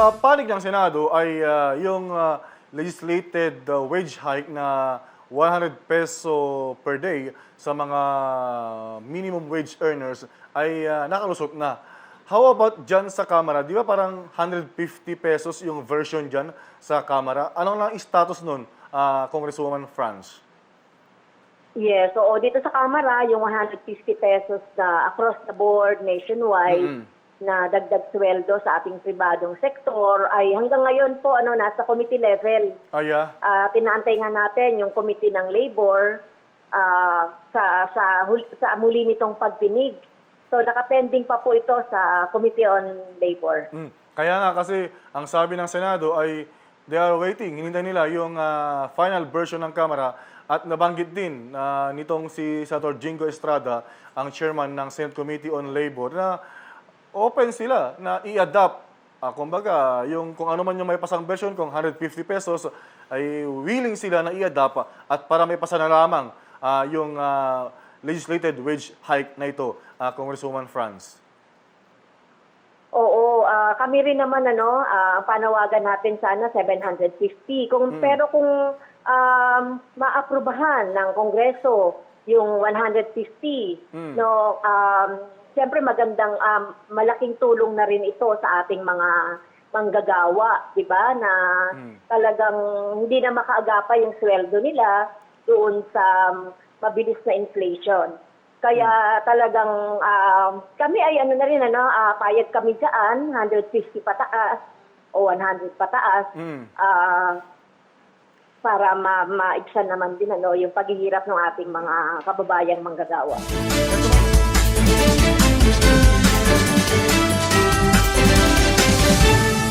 Sa panig ng Senado ay ah, yung ah, legislated ah, wage hike na 100 peso per day sa mga minimum wage earners ay ah, nakalusot na. How about dyan sa Kamara? Di ba parang 150 pesos yung version dyan sa Kamara? Anong lang status nun, ah, Congresswoman France? Yes, oo. Dito sa Kamara, yung 150 pesos na across the board, nationwide, Mm. Na dagdag sweldo sa ating pribadong sektor, ay hanggang ngayon po, ano, nasa committee level. Ay, ah, Ah, tinaantay nga natin yung committee ng labor ah, sa, sa, sa muli nitong pagdinig. So, nakapending pa po ito sa Committee on Labor. Mm. Kaya nga kasi ang sabi ng Senado ay they are waiting, hinintay nila yung ah, final version ng Kamara at nabanggit din na nitong si Senator Jingo Estrada, ang chairman ng Senate Committee on Labor, na open sila na i-adapt. Ah, kumbaga, yung kung ano man yung may pasang version, kung 150 pesos, ay willing sila na i-adapt at para may pasa na lamang ah, yung ah, legislated wage hike na ito, ah, Congresswoman France. Oo, ah, kami rin naman ano, ah, ang panawagan natin sana 750. Kung pero kung um, maaprubahan ng Kongreso yung 150, Mm. no, um, siyempre magandang um, malaking tulong na rin ito sa ating mga manggagawa, 'di ba? Na Mm. talagang hindi na makaagapa yung sweldo nila doon sa um, mabilis na inflation. Kaya talagang um, kami ay ano na rin ano, ah, payag kami diyan 150 pataas o 100 pataas Mm. ah, para ma maigsan naman din ano yung paghihirap ng ating mga kababayang manggagawa.